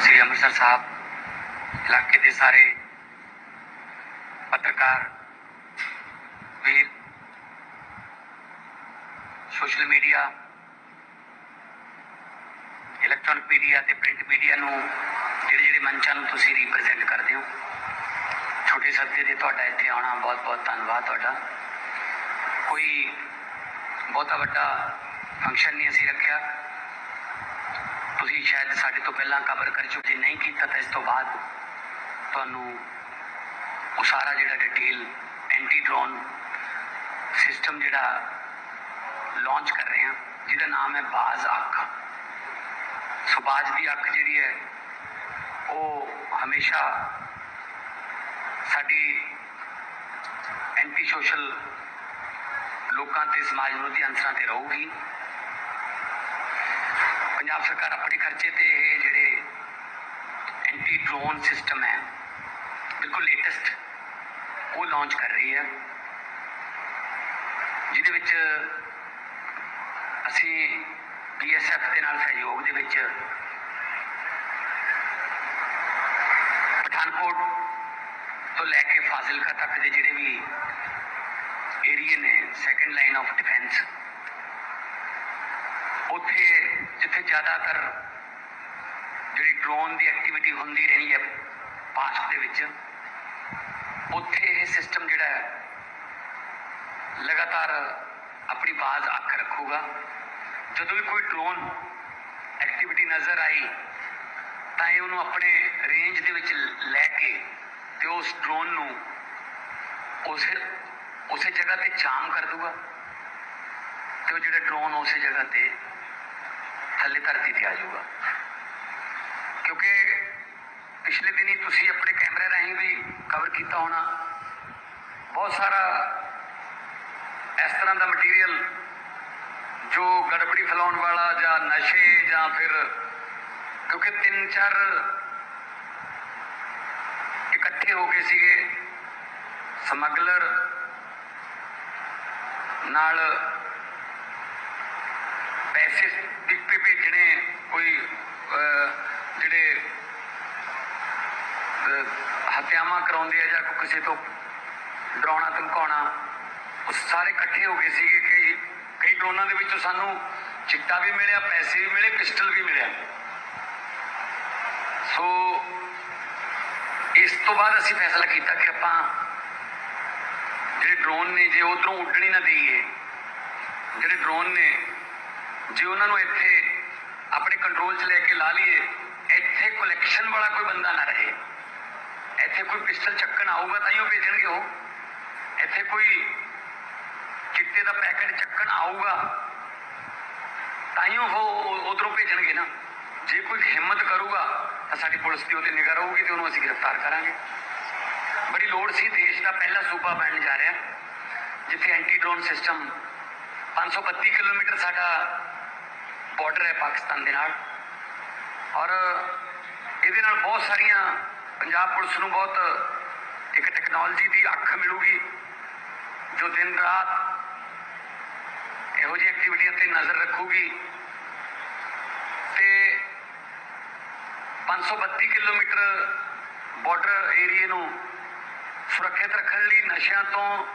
ਸ੍ਰੀ ਅੰਮ੍ਰਿਤਸਰ ਸਾਹਿਬ ਇਲਾਕੇ ਦੇ ਸਾਰੇ ਪੱਤਰਕਾਰ, ਵੀਰ, ਸੋਸ਼ਲ ਮੀਡੀਆ ਇਲੈਕਟ੍ਰੋਨਿਕ ਮੀਡੀਆ ਤੇ ਪ੍ਰਿੰਟ ਮੀਡੀਆ ਨੂੰ ਜਿਹੜੇ ਜਿਹੜੇ ਮੰਚਾਂ ਨੂੰ ਤੁਸੀਂ ਰਿਪਰੈਜ਼ੈਂਟ ਕਰਦੇ ਹੋ, ਛੋਟੇ ਸੱਦੇ ਦੇ ਤੁਹਾਡਾ ਇੱਥੇ ਆਉਣਾ ਬਹੁਤ ਬਹੁਤ ਧੰਨਵਾਦ ਤੁਹਾਡਾ। ਕੋਈ ਬਹੁਤਾ ਵੱਡਾ ਫੰਕਸ਼ਨ ਨਹੀਂ ਅਸੀਂ ਰੱਖਿਆ। ਤੁਸੀਂ ਸ਼ਾਇਦ ਸਾਡੇ ਤੋਂ ਪਹਿਲਾਂ ਕਵਰ ਕਰ ਚੁੱਕੇ ਨਹੀਂ ਕੀਤਾ ਤਾਂ ਇਸ ਤੋਂ ਬਾਅਦ ਤੁਹਾਨੂੰ ਉਹ ਸਾਰਾ ਜਿਹੜਾ ਡਿਟੇਲ ਐਂਟੀ ਡਰੋਨ ਸਿਸਟਮ ਜਿਹੜਾ ਲਾਂਚ ਕਰ ਰਹੇ ਹਾਂ, ਜਿਹਦਾ ਨਾਮ ਹੈ ਬਾਜ਼ ਅੱਖ। ਸੋ ਬਾਜ਼ ਦੀ ਅੱਖ ਜਿਹੜੀ ਹੈ, ਉਹ ਹਮੇਸ਼ਾ ਸਾਡੀ ਐਂਟੀ ਸੋਸ਼ਲ ਲੋਕਾਂ ਤੇ ਸਮਾਜ ਵਿਰੋਧੀ ਅੰਸਰਾਂ ਤੇ ਰਹੂਗੀ। ਪੰਜਾਬ ਸਰਕਾਰ ਆਪਣੇ ਖਰਚੇ ਤੇ ਇਹ ਜਿਹੜੇ ਐਂਟੀ ਡਰੋਨ ਸਿਸਟਮ ਹੈ, ਬਿਲਕੁਲ ਲੇਟੈਸਟ ਉਹ ਲਾਂਚ ਕਰ ਰਹੀ ਹੈ। ਜਿਹਦੇ ਵਿੱਚ ਅਸੀਂ ਬੀਐਸਐਫ ਦੇ ਨਾਲ ਸਹਿਯੋਗ ਦੇ ਵਿੱਚ ਪਠਾਨਕੋਟ ਤੋਂ ਲੈ ਕੇ ਫਾਜ਼ਿਲਕਾ ਤੱਕ ਦੇ ਜਿਹੜੇ ਵੀ ਏਰੀਏ ਨੇ ਸੈਕੰਡ ਲਾਈਨ ਆਫ ਡਿਫੈਂਸ ਉੱਥੇ ਜਿੱਥੇ ਜ਼ਿਆਦਾਤਰ ਜਿਹੜੀ ਡਰੋਨ ਦੀ ਐਕਟੀਵਿਟੀ ਹੁੰਦੀ ਰਹੀ ਹੈ ਪਾਸਟ ਦੇ ਵਿੱਚ, ਉੱਥੇ ਇਹ ਸਿਸਟਮ ਜਿਹੜਾ ਹੈ ਲਗਾਤਾਰ ਆਪਣੀ ਬਾਜ਼ ਅੱਖ ਰੱਖੂਗਾ। ਜਦੋਂ ਵੀ ਕੋਈ ਡਰੋਨ ਐਕਟੀਵਿਟੀ ਨਜ਼ਰ ਆਈ, ਤਾਂ ਇਹ ਉਹਨੂੰ ਆਪਣੇ ਰੇਂਜ ਦੇ ਵਿੱਚ ਲੈ ਕੇ ਤੇ ਉਸ ਡਰੋਨ ਨੂੰ ਉਸੇ ਉਸੇ ਜਗ੍ਹਾ ਤੇ ਜਾਮ ਕਰ ਦੂਗਾ। ਤੇ ਉਹ ਜਿਹੜਾ ਡਰੋਨ ਉਸੇ ਜਗ੍ਹਾ ਤੇ ਥੱਲੇ ਧਰਤੀ ਤੇ ਆ ਜਾਊਗਾ। ਕਿਉਂਕਿ ਪਿਛਲੇ ਦਿਨੀ ਤੁਸੀਂ ਆਪਣੇ ਕੈਮਰੇ ਰਾਹੀਂ ਵੀ ਕਵਰ ਕੀਤਾ ਹੋਣਾ। ਬਹੁਤ ਸਾਰਾ ਇਸ ਤਰ੍ਹਾਂ ਦਾ ਮਟੀਰੀਅਲ ਜੋ ਗੜਬੜੀ ਫੈਲਾਉਣ ਵਾਲਾ ਜਾਂ ਨਸ਼ੇ ਜਾਂ ਫਿਰ ਕਿਉਂਕਿ ਤਿੰਨ ਚਾਰ ਇਕੱਠੇ ਹੋ ਗਏ ਸੀਗੇ ਸਮਗਲਰ ਨਾਲ ਪੈਸੇ ਦਿੱਤੇ ਭੇਜਣੇ ਕੋਈ ਜਿਹੜੇ ਅਹ, ਹੱਤਿਆਵਾਂ ਕਰਾਉਂਦੇ ਆ ਜਾਂ ਕਿਸੇ ਤੋਂ ਡਰਾਉਣਾ ਧਮਕਾਉਣਾ ਉਹ ਸਾਰੇ ਇਕੱਠੇ ਹੋ ਗਏ ਸੀਗੇ ਕਿ ਕਈ ਡਰੋਨਾਂ ਦੇ ਵਿੱਚੋਂ ਸਾਨੂੰ ਚਿੱਟਾ ਵੀ ਮਿਲਿਆ ਪੈਸੇ ਵੀ ਮਿਲੇ ਪਿਸਟਲ ਵੀ ਮਿਲਿਆ। ਸੋ ਇਸ ਤੋਂ ਬਾਅਦ ਅਸੀਂ ਫੈਸਲਾ ਕੀਤਾ ਕਿ ਆਪਾਂ ਜਿਹੜੇ ਡਰੋਨ ਨੇ ਜੇ ਉਧਰੋਂ ਉੱਡਣੀ ਨਾ ਦੇਈਏ ਜਿਹੜੇ ਡਰੋਨ ਨੇ ਜੇ ਉਹਨਾਂ ਨੂੰ ਇੱਥੇ ਆਪਣੇ ਕੰਟਰੋਲ 'ਚ ਲੈ ਕੇ ਲਾ ਲਈਏ, ਇੱਥੇ ਕਲੈਕਸ਼ਨ ਵਾਲਾ ਕੋਈ ਬੰਦਾ ਨਾ ਰਹੇ। ਇੱਥੇ ਕੋਈ ਪਿਸਟਲ ਚੱਕਣ ਆਊਗਾ ਤਾਂ ਹੀ ਉਹ ਭੇਜਣਗੇ ਉਹ। ਇੱਥੇ ਕੋਈ ਚਿੱਟੇ ਦਾ ਪੈਕੇਟ ਚੱਕਣ ਆਊਗਾ ਤਾਂ ਹੀ ਉਹ ਉਧਰੋਂ ਭੇਜਣਗੇ ਨਾ। ਜੇ ਕੋਈ ਹਿੰਮਤ ਕਰੂਗਾ ਤਾਂ ਸਾਡੀ ਪੁਲਿਸ ਦੀ ਉਹਤੇ ਨਿਗਾਹ ਰਹੂਗੀ ਤੇ ਉਹਨੂੰ ਅਸੀਂ ਗ੍ਰਿਫਤਾਰ ਕਰਾਂਗੇ। ਬੜੀ ਲੋੜ ਸੀ ਦੇਸ਼ ਦਾ ਪਹਿਲਾ ਸੂਬਾ ਬਣਨ ਜਾ ਰਿਹਾ। ਜਿੱਥੇ ਐਂਟੀ ਡਰੋਨ ਸਿਸਟਮ 532 ਕਿਲੋਮੀਟਰ ਸਾਡਾ ਬਾਰਡਰ ਹੈ ਪਾਕਿਸਤਾਨ ਦੇ ਨਾਲ। ਔਰ ਇਹਦੇ ਨਾਲ ਬਹੁਤ ਸਾਰੀਆਂ ਪੰਜਾਬ ਪੁਲਿਸ ਨੂੰ ਬਹੁਤ ਇੱਕ ਟੈਕਨੋਲੋਜੀ ਦੀ ਅੱਖ ਮਿਲੂਗੀ, ਜੋ ਦਿਨ ਰਾਤ ਇਹੋ ਜਿਹੀ ਐਕਟੀਵਿਟੀਆਂ ਤੇ ਨਜ਼ਰ ਰੱਖੂਗੀ। ਤੇ 532 ਕਿਲੋਮੀਟਰ ਬਾਰਡਰ ਏਰੀਏ ਨੂੰ ਸੁਰੱਖਿਅਤ ਰੱਖਣ ਲਈ ਨਸ਼ਿਆਂ ਤੋਂ,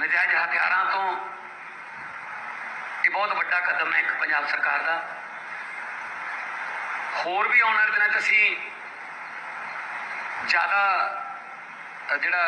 ਨਜਾਇਜ਼ ਹਥਿਆਰਾਂ ਤੋਂ ਇਹ ਬਹੁਤ ਵੱਡਾ ਕਦਮ ਹੈ ਇੱਕ ਪੰਜਾਬ ਸਰਕਾਰ ਦਾ। ਹੋਰ ਵੀ ਆਉਣ ਵਾਲੇ ਦਿਨਾਂ 'ਚ ਅਸੀਂ ਜ਼ਿਆਦਾ ਜਿਹੜਾ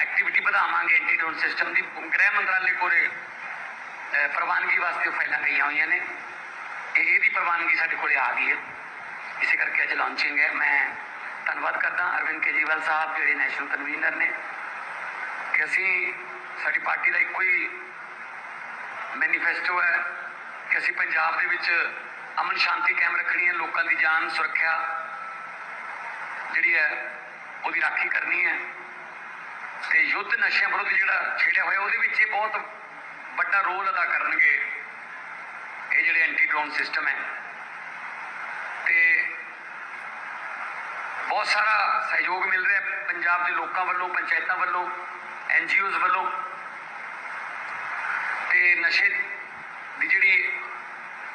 ਐਕਟੀਵਿਟੀ ਵਧਾਵਾਂਗੇ ਐਂਟੀ ਸਿਸਟਮ ਦੀ, ਗ੍ਰਹਿ ਮੰਤਰਾਲੇ ਕੋਲੇ ਪ੍ਰਵਾਨਗੀ ਵਾਸਤੇ ਫਾਈਲਾਂ ਗਈਆਂ ਹੋਈਆਂ ਨੇ। ਇਹ ਇਹਦੀ ਪ੍ਰਵਾਨਗੀ ਸਾਡੇ ਕੋਲੇ ਆ ਗਈ ਹੈ। ਇਸੇ ਕਰਕੇ ਅੱਜ ਲਾਂਚਿੰਗ ਹੈ। ਮੈਂ ਧੰਨਵਾਦ ਕਰਦਾ ਅਰਵਿੰਦ ਕੇਜਰੀਵਾਲ ਸਾਹਿਬ, ਜਿਹੜੇ ਨੈਸ਼ਨਲ ਕਨਵੀਨਰ ਨੇ, ਕਿ ਅਸੀਂ ਸਾਡੀ ਪਾਰਟੀ ਦਾ ਇੱਕੋ ਹੀ ਮੈਨੀਫੈਸਟੋ ਹੈ ਕਿ ਅਸੀਂ ਪੰਜਾਬ ਦੇ ਵਿੱਚ ਅਮਨ ਸ਼ਾਂਤੀ ਕਾਇਮ ਰੱਖਣੀ ਹੈ ਲੋਕਾਂ ਦੀ ਜਾਨ ਸੁਰੱਖਿਆ ਜਿਹੜੀ ਹੈ, ਉਹਦੀ ਰਾਖੀ ਕਰਨੀ ਹੈ। ਤੇ ਯੁੱਧ ਨਸ਼ਿਆਂ ਵਿਰੁੱਧ ਜਿਹੜਾ ਛੇੜਿਆ ਹੋਇਆ, ਉਹਦੇ ਵਿੱਚ ਇਹ ਬਹੁਤ ਵੱਡਾ ਰੋਲ ਅਦਾ ਕਰਨਗੇ। ਇਹ ਜਿਹੜੇ ਐਂਟੀ ਡਰੋਨ ਸਿਸਟਮ ਹੈ। ਤੇ ਬਹੁਤ ਸਾਰਾ ਸਹਿਯੋਗ ਮਿਲ ਰਿਹਾ ਪੰਜਾਬ ਦੇ ਲੋਕਾਂ ਵੱਲੋਂ, ਪੰਚਾਇਤਾਂ ਵੱਲੋਂ ਐਨਜੀਓਜ਼ ਵੱਲੋਂ। ਤੇ ਨਸ਼ੇ ਦੀ ਜਿਹੜੀ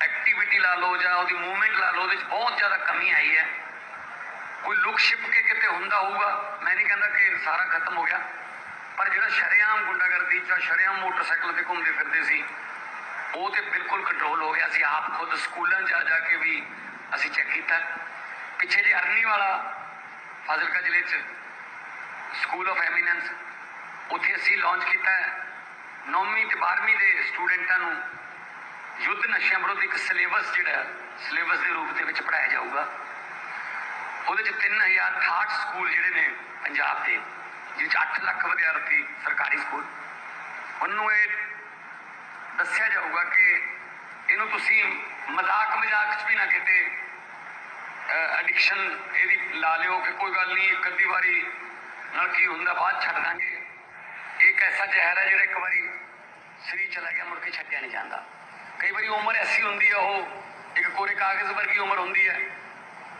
ਐਕਟੀਵਿਟੀ ਲਾ ਲਓ ਜਾਂ ਉਹਦੀ ਮੂਵਮੈਂਟ ਲਾ ਲਓ, ਉਹਦੇ ਵਿੱਚ ਬਹੁਤ ਜ਼ਿਆਦਾ ਕਮੀ ਆਈ ਹੈ। ਕੋਈ ਲੁਕ ਛਿਪ ਕੇ ਕਿਤੇ ਹੁੰਦਾ ਹੋਊਗਾ, ਮੈਂ ਨਹੀਂ ਕਹਿੰਦਾ ਕਿ ਸਾਰਾ ਖਤਮ ਹੋ ਗਿਆ। ਪਰ ਜਿਹੜਾ ਸ਼ਰੇਆਮ ਗੁੰਡਾਗਰਦੀ ਜਾਂ ਸ਼ਰੇਆਮ ਮੋਟਰਸਾਈਕਲ ਤੇ ਘੁੰਮਦੇ ਫਿਰਦੇ ਸੀ, ਉਹ ਤੇ ਬਿਲਕੁਲ ਕੰਟਰੋਲ ਹੋ ਗਿਆ। ਸੀ ਆਪ ਖੁਦ ਸਕੂਲਾਂ 'ਚ ਜਾ ਜਾ ਕੇ ਵੀ ਅਸੀਂ ਚੈੱਕ ਕੀਤਾ। ਪਿੱਛੇ ਜੇ ਅਰਨੀ ਵਾਲਾ ਫਾਜ਼ਿਲਕਾ ਜ਼ਿਲ੍ਹੇ 'ਚ ਸਕੂਲ ਆਫ ਐਮੀਨੈਂਸ ਉੱਥੇ ਅਸੀਂ ਲਾਂਚ ਕੀਤਾ 9ਵੀਂ ਤੇ 12ਵੀਂ ਦੇ ਸਟੂਡੈਂਟਾਂ ਨੂੰ ਯੁੱਧ ਨਸ਼ਿਆਂ ਵਿਰੁੱਧ ਇੱਕ ਸਿਲੇਬਸ ਜਿਹੜਾ ਸਿਲੇਬਸ ਦੇ ਰੂਪ ਦੇ ਵਿੱਚ ਪੜਾਇਆ ਜਾਊਗਾ। ਉਹਦੇ ਚ 3068 ਸਕੂਲ ਜਿਹੜੇ ਨੇ ਪੰਜਾਬ ਦੇ ਜਿਸ ਚ 8 ਲੱਖ ਵਿਦਿਆਰਥੀ ਸਰਕਾਰੀ ਸਕੂਲ। ਉਹਨੂੰ ਇਹ ਦੱਸਿਆ ਜਾਊਗਾ ਕਿ ਇਹਨੂੰ ਤੁਸੀਂ ਮਜ਼ਾਕ ਮਜ਼ਾਕ ਚ ਵੀ ਨਾ ਕਿਤੇ ਐਡਿਕਸ਼ਨ ਇਹਦੀ ਲਾ ਲਿਓ ਕਿ ਕੋਈ ਗੱਲ ਨਹੀਂ, ਇੱਕ ਅੱਧੀ ਵਾਰੀ ਨਾਲ ਕੀ ਹੁੰਦਾ, ਬਾਅਦ ਛੱਡ ਦਾਂਗੇ। ਇੱਕ ਐਸਾ ਜ਼ਹਿਰ ਹੈ ਜਿਹੜਾ ਇੱਕ ਵਾਰੀ ਸਰੀਰ ਚਲਾ ਗਿਆ, ਮੁੜ ਕੇ ਛੱਡਿਆ ਨਹੀਂ ਜਾਂਦਾ। ਕਈ ਵਾਰੀ ਉਮਰ ਐਸੀ ਹੁੰਦੀ ਹੈ ਉਹ, ਇੱਕ ਕੋਰੇ ਕਾਗਜ਼ ਵਰਗੀ ਉਮਰ ਹੁੰਦੀ ਹੈ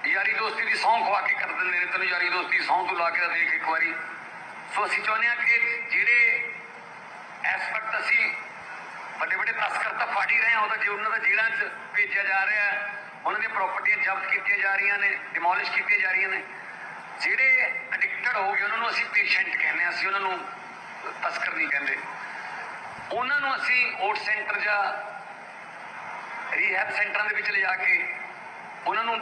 ਯਾਰੀ ਦੋਸਤੀ ਦੀ ਸੌਂ ਖਵਾ ਕੇ ਕਰ ਦਿੰਦੇ ਨੇ ਤੈਨੂੰ, ਯਾਰੀ ਦੋਸਤੀ ਦੀ ਸੌਂ ਤੋਂ ਲਾ ਕੇ ਦੇਖ ਇੱਕ ਵਾਰੀ। ਸੋ ਅਸੀਂ ਚਾਹੁੰਦੇ ਹਾਂ ਕਿ ਜਿਹੜੇ ਇਸ ਵਕਤ ਅਸੀਂ ਵੱਡੇ ਵੱਡੇ ਤਸਕਰ ਤਾਂ ਫੜ ਹੀ ਰਹੇ ਹਾਂ, ਉਹਦਾ ਜੇ ਉਹਨਾਂ ਦਾ ਜੇਲ੍ਹਾਂ 'ਚ ਭੇਜਿਆ ਜਾ ਰਿਹਾ ਹੈ, ਉਹਨਾਂ ਦੀਆਂ ਪ੍ਰਾਪਰਟੀਆਂ ਜ਼ਬਤ ਕੀਤੀਆਂ ਜਾ ਰਹੀਆਂ ਨੇ ਡਿਮੋਲਿਸ਼ ਕੀਤੀਆਂ ਜਾ ਰਹੀਆਂ ਨੇ, ਜਿਹੜੇ ਐਡਿਕਟਡ ਹੋ ਗਏ, ਉਹਨਾਂ ਨੂੰ ਅਸੀਂ ਪੇਸ਼ੈਂਟ ਕਹਿੰਦੇ ਹਾਂ, ਅਸੀਂ ਉਹਨਾਂ ਨੂੰ ਤਸਕਰ ਨਹੀਂ ਕਹਿੰਦੇ। ਉਹਨਾਂ ਨੂੰ ਅਸੀਂ ਓਟ ਸੈਂਟਰ ਜਾਂ ਰੀਹੈਬ ਸੈਂਟਰਾਂ ਦੇ ਵਿੱਚ ਲਿਜਾ ਕੇ ਉਹਨਾਂ ਨੂੰ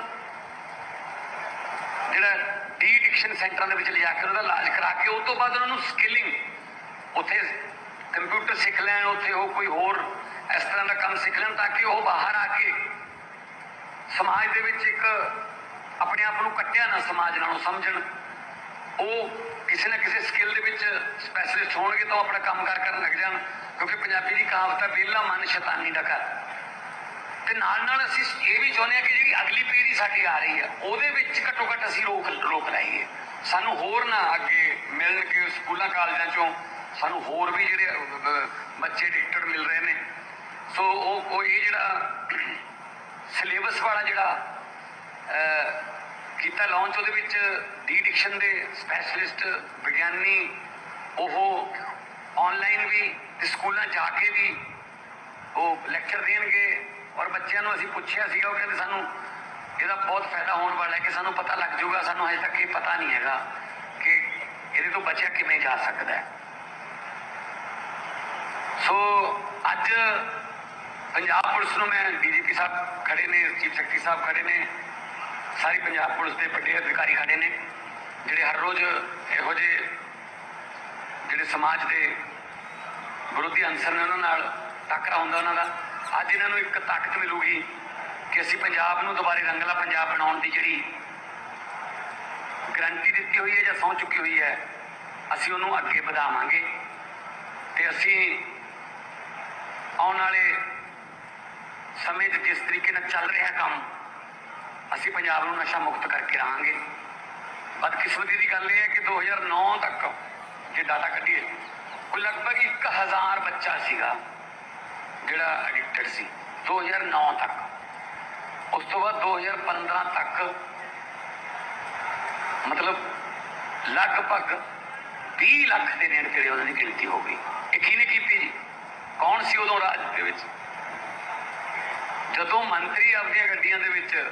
ਜਿਹੜਾ ਡੀ ਐਡਿਕਸ਼ਨ ਸੈਂਟਰਾਂ ਦੇ ਵਿੱਚ ਲਿਜਾ ਕੇ ਉਹਦਾ ਇਲਾਜ ਕਰਾ ਕੇ ਉਸ ਤੋਂ ਬਾਅਦ ਉਹਨਾਂ ਨੂੰ ਸਕਿਲਿੰਗ ਉੱਥੇ ਕੰਪਿਊਟਰ ਸਿੱਖ ਲੈਣ, ਉੱਥੇ ਉਹ ਕੋਈ ਹੋਰ ਇਸ ਤਰ੍ਹਾਂ ਦਾ ਕੰਮ ਸਿੱਖ ਲੈਣ ਤਾਂ ਕਿ ਉਹ ਬਾਹਰ ਆ ਕੇ ਸਮਾਜ ਦੇ ਵਿੱਚ ਇੱਕ ਆਪਣੇ ਆਪ ਨੂੰ ਕੱਟਿਆ ਨਾ ਸਮਾਜ ਨਾਲੋਂ ਸਮਝਣ। ਉਹ ਕਿਸੇ ਨਾ ਕਿਸੇ ਸਕਿੱਲ ਦੇ ਵਿੱਚ ਸਪੈਸ਼ਲਿਸਟ ਹੋਣਗੇ ਤਾਂ ਉਹ ਆਪਣਾ ਕੰਮਕਾਰ ਕਰਨ ਲੱਗ ਜਾਣ, ਕਿਉਂਕਿ ਪੰਜਾਬੀ ਦੀ ਕਹਾਵਤ ਹੈ ਵਿਹਲਾ ਮਨ ਸ਼ੈਤਾਨੀ ਦਾ ਘਰ। ਤੇ ਨਾਲ ਨਾਲ ਅਸੀਂ ਇਹ ਵੀ ਚਾਹੁੰਦੇ ਹਾਂ ਕਿ ਜਿਹੜੀ ਅਗਲੀ ਪੀੜ੍ਹੀ ਸਾਡੀ ਆ ਰਹੀ ਹੈ ਉਹਦੇ ਵਿੱਚ ਘੱਟੋ ਘੱਟ ਅਸੀਂ ਰੋਕ ਰੋਕ ਲਾਈਏ। ਸਾਨੂੰ ਹੋਰ ਨਾ ਅੱਗੇ ਮਿਲਣ ਕਿ ਸਕੂਲਾਂ, ਕਾਲਜਾਂ ਚੋਂ ਸਾਨੂੰ ਹੋਰ ਵੀ ਜਿਹੜੇ ਬੱਚੇ ਐਡਿਕਟਡ ਮਿਲ ਰਹੇ ਨੇ। ਸੋ ਉਹ ਉਹ ਇਹ ਜਿਹੜਾ ਸਿਲੇਬਸ ਵਾਲਾ ਜਿਹੜਾ ਕੀਤਾ ਲਾਂਚ ਉਹਦੇ ਵਿੱਚ ਡੀ ਡਿਕਸ਼ਨ ਦੇ ਸਪੈਸ਼ਲਿਸਟ ਵਿਗਿਆਨੀ, ਉਹ ਆਨਲਾਈਨ ਵੀ ਤੇ ਸਕੂਲਾਂ ਜਾ ਕੇ ਵੀ ਉਹ ਲੈਕਚਰ ਦੇਣਗੇ। ਔਰ ਬੱਚਿਆਂ ਨੂੰ ਅਸੀਂ ਪੁੱਛਿਆ ਸੀਗਾ, ਉਹ ਕਹਿੰਦੇ ਸਾਨੂੰ ਇਹਦਾ ਬਹੁਤ ਫਾਇਦਾ ਹੋਣ ਵਾਲਾ ਹੈ ਕਿ ਸਾਨੂੰ ਪਤਾ ਲੱਗ ਜਾਊਗਾ, ਸਾਨੂੰ ਹਜੇ ਤੱਕ ਇਹ ਪਤਾ ਨਹੀਂ ਹੈਗਾ ਕਿ ਇਹਦੇ ਤੋਂ ਬਚਿਆ ਕਿਵੇਂ ਜਾ ਸਕਦਾ ਹੈ। ਸੋ ਅੱਜ ਪੰਜਾਬ ਪੁਲਿਸ ਨੂੰ ਮੈਂ ਡੀਜੀਪੀ ਸਾਹਿਬ ਖੜੇ ਨੇ ਚੀਫ ਸੈਕਟਰੀ ਸਾਹਿਬ ਖੜੇ ਨੇ। ਸਾਰੀ ਪੰਜਾਬ ਪੁਲਿਸ ਦੇ ਵੱਡੇ ਅਧਿਕਾਰੀ ਖੜੇ ਨੇ, ਜਿਹੜੇ ਹਰ ਰੋਜ਼ ਇਹੋ ਜਿਹੇ ਜਿਹੜੇ ਸਮਾਜ ਦੇ ਵਿਰੋਧੀ ਅੰਸਰ ਨੇ ਉਹਨਾਂ ਨਾਲ ਟੱਕਰਾ ਹੁੰਦਾ ਉਹਨਾਂ ਦਾ। ਅੱਜ ਇਹਨਾਂ ਨੂੰ ਇੱਕ ਤਾਕਤ ਮਿਲੂਗੀ ਕਿ ਅਸੀਂ ਪੰਜਾਬ ਨੂੰ ਦੁਬਾਰੇ ਰੰਗਲਾ ਪੰਜਾਬ ਬਣਾਉਣ ਦੀ ਜਿਹੜੀ ਗਰੰਟੀ ਦਿੱਤੀ ਹੋਈ ਹੈ ਜਾਂ ਸਹੁੰ ਚੁੱਕੀ ਹੋਈ ਹੈ, ਅਸੀਂ ਉਹਨੂੰ ਅੱਗੇ ਵਧਾਵਾਂਗੇ। ਤੇ ਅਸੀਂ ਆਉਣ ਵਾਲੇ ਸਮੇਂ 'ਚ ਜਿਸ ਤਰੀਕੇ ਨਾਲ ਚੱਲ ਰਿਹਾ ਕੰਮ ਅਸੀਂ ਪੰਜਾਬ ਨੂੰ ਨਸ਼ਾ ਮੁਕਤ ਕਰਕੇ ਰਹਾਂਗੇ ਬਦਕਿਸਮਤੀ ਦੀ ਗੱਲ ਇਹ ਹੈ ਕਿ 2009 ਤੱਕ ਜੇ ਡਾਟਾ ਕੱਢੀਏ, ਕੋਈ ਲਗਭਗ 1000 ਬੱਚਾ ਸੀਗਾ ਜਿਹੜਾ ਐਡਿਕਟਡ ਸੀ 2009 ਤੱਕ। ਉਸ ਤੋਂ ਬਾਅਦ 2015 ਤੱਕ ਮਤਲਬ ਲਗਭਗ 20 ਲੱਖ ਦੇ ਨੇੜੇ ਤੇੜੇ ਉਹਨਾਂ ਦੀ ਗਿਣਤੀ ਹੋ ਗਈ। ਇਹ ਕਿਹਨੇ ਕੀਤੀ ਜੀ? ਕੌਣ ਸੀ ਉਦੋਂ ਰਾਜ ਦੇ ਵਿੱਚ? ਜਦੋਂ ਮੰਤਰੀ ਆਪਣੀਆਂ ਗੱਡੀਆਂ ਦੇ ਵਿੱਚ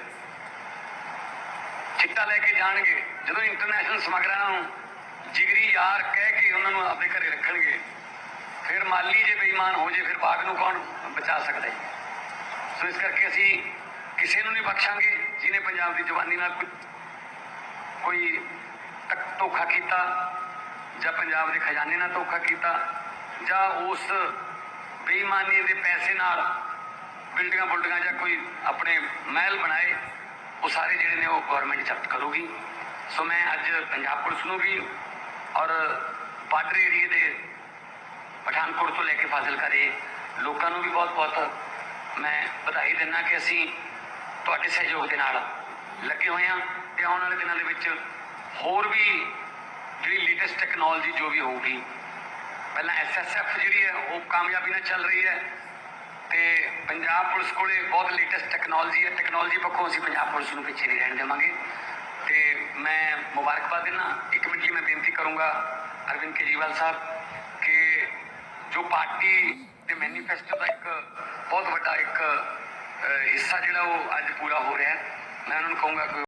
ਚਿੱਟਾ ਲੈ ਕੇ ਜਾਣਗੇ, ਜਦੋਂ ਇੰਟਰਨੈਸ਼ਨਲ ਸਮਗਲਰਾਂ ਨੂੰ ਜਿਗਰੀ ਯਾਰ ਕਹਿ ਕੇ ਉਹਨਾਂ ਨੂੰ ਆਪਣੇ ਘਰੇ ਰੱਖਣਗੇ, ਫਿਰ ਮਾਲੀ ਜੇ ਬੇਈਮਾਨ ਹੋ ਜੇ, ਫਿਰ ਬਾਗ ਨੂੰ ਕੌਣ ਬਚਾ ਸਕਦਾ ਹੈ ਸੋ ਇਸ ਕਰਕੇ ਅਸੀਂ ਕਿਸੇ ਨੂੰ ਨਹੀਂ ਬਖਸ਼ਾਂਗੇ ਜਿਹਨੇ ਪੰਜਾਬ ਦੀ ਜਵਾਨੀ ਨਾਲ ਕੋਈ ਧੋਖਾ ਕੀਤਾ, ਜਾਂ ਪੰਜਾਬ ਦੇ ਖਜ਼ਾਨੇ ਨਾਲ ਧੋਖਾ ਕੀਤਾ, ਜਾਂ ਉਸ ਬੇਈਮਾਨੀ ਦੇ ਪੈਸੇ ਨਾਲ ਬਿਲਡਿੰਗਾਂ ਬੁਲਡਿੰਗਾਂ ਜਾਂ ਕੋਈ ਆਪਣੇ ਮਹਿਲ ਬਣਾਏ ਉਹ ਸਾਰੇ ਜਿਹੜੇ ਨੇ ਉਹ ਗਵਰਨਮੈਂਟ ਜ਼ਬਤ ਕਰੂਗੀ। ਸੋ ਮੈਂ ਅੱਜ ਪੰਜਾਬ ਪੁਲਿਸ ਨੂੰ ਵੀ ਔਰ ਬਾਰਡਰ ਏਰੀਏ ਦੇ ਪਠਾਨਕੋਟ ਤੋਂ ਲੈ ਕੇ ਫਾਜ਼ਿਲਕਾ ਦੇ ਲੋਕਾਂ ਨੂੰ ਵੀ ਬਹੁਤ-ਬਹੁਤ ਮੈਂ ਵਧਾਈ ਦਿੰਦਾ ਕਿ ਅਸੀਂ ਤੁਹਾਡੇ ਸਹਿਯੋਗ ਦੇ ਨਾਲ ਲੱਗੇ ਹੋਏ ਹਾਂ ਤੇ ਆਉਣ ਵਾਲੇ ਦਿਨਾਂ ਦੇ ਵਿੱਚ ਹੋਰ ਵੀ ਜਿਹੜੀ ਲੇਟੈਸਟ ਟੈਕਨੋਲੋਜੀ ਜੋ ਵੀ ਹੋਊਗੀ, ਪਹਿਲਾਂ ਐਸਐਸਐਫ ਜਿਹੜੀ ਹੈ ਉਹ ਕਾਮਯਾਬੀ ਨਾਲ ਚੱਲ ਰਹੀ ਹੈ। ਤੇ ਪੰਜਾਬ ਪੁਲਿਸ ਕੋਲੇ ਬਹੁਤ ਲੇਟੈਸਟ ਟੈਕਨੋਲੋਜੀ ਹੈ। ਟੈਕਨੋਲੋਜੀ ਪੱਖੋਂ ਅਸੀਂ ਪੰਜਾਬ ਪੁਲਿਸ ਨੂੰ ਪਿੱਛੇ ਨਹੀਂ ਰਹਿਣ ਦੇਵਾਂਗੇ। ਤੇ ਮੈਂ ਮੁਬਾਰਕਬਾਦ ਦਿੰਦਾ। ਇੱਕ ਮਿੰਟ ਲਈ ਮੈਂ ਬੇਨਤੀ ਕਰੂੰਗਾ ਅਰਵਿੰਦ ਕੇਜਰੀਵਾਲ ਸਾਹਿਬ ਕਿ ਜੋ ਪਾਰਟੀ ਦੇ ਮੈਨੀਫੈਸਟੋ ਦਾ ਇੱਕ ਬਹੁਤ ਵੱਡਾ ਇੱਕ ਹਿੱਸਾ ਜਿਹੜਾ ਉਹ ਅੱਜ ਪੂਰਾ ਹੋ ਰਿਹਾ ਹੈ। ਮੈਂ ਉਹਨਾਂ ਨੂੰ ਕਹੂੰਗਾ ਕਿ